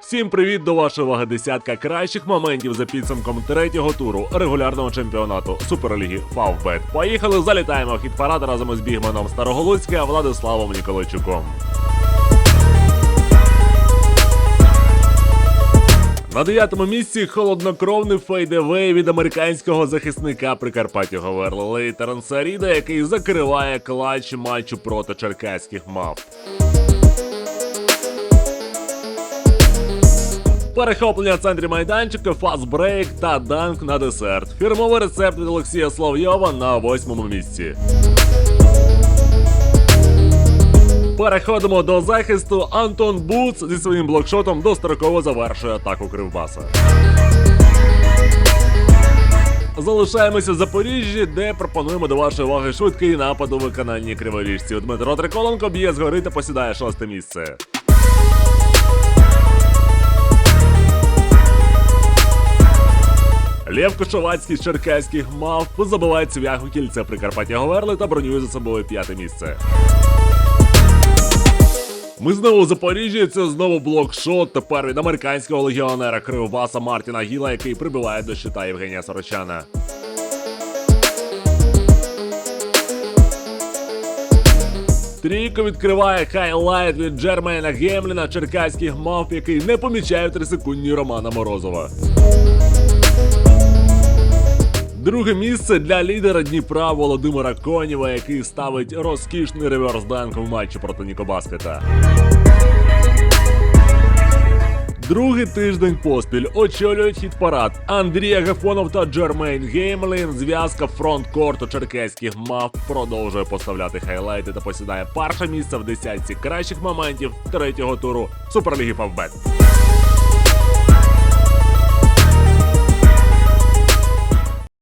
Всім привіт до вашої уваги десятка кращих моментів за підсумком третього туру регулярного чемпіонату Суперліги Фавбет. Поїхали, залітаємо в хіт парад разом із бігменом Староголуцька Владиславом Ніколайчуком. На дев'ятому місці холоднокровний фейдевей від американського захисника Прикарпаття Говерли Лейтерн Саріда, який закриває клатч матчу проти черкаських мав. Перехоплення в центрі майданчика, фастбрейк та данк на десерт. Фірмовий рецепт від Олексія Словйова на восьмому місці. Переходимо до захисту. Антон Буц зі своїм блокшотом достроково завершує атаку Кривбаса. Залишаємося в Запоріжжі, де пропонуємо до вашої уваги швидкий напад у виконанні криворіжців. Дмитро Триколенко б'є згори та посідає шосте місце. Лев Кошовацький з черкаських мав забиває цвяху кільце Прикарпаття Говерли та бронює за собою п'яте місце. Ми знову у Запоріжжі. Це знову блокшот. Тепер від американського легіонера Кривбаса Мартіна Гіла, який прибиває до щита Євгенія Сорочана. Трійко відкриває хайлайт від Джермейна Гемліна, черкаських мавп, який не помічає в 3-секундні Романа Морозова. Друге місце для лідера Дніпра Володимира Конєва, який ставить розкішний реверс-данк в матчі проти Нікобаскета. Другий тиждень поспіль очолюють хіт-парад Андрій Агафонов та Джермейн Геймлін. Зв'язка фронт-корту черкеських мав продовжує поставляти хайлайти та посідає перше місце в десятці кращих моментів третього туру Суперліги Фавбет.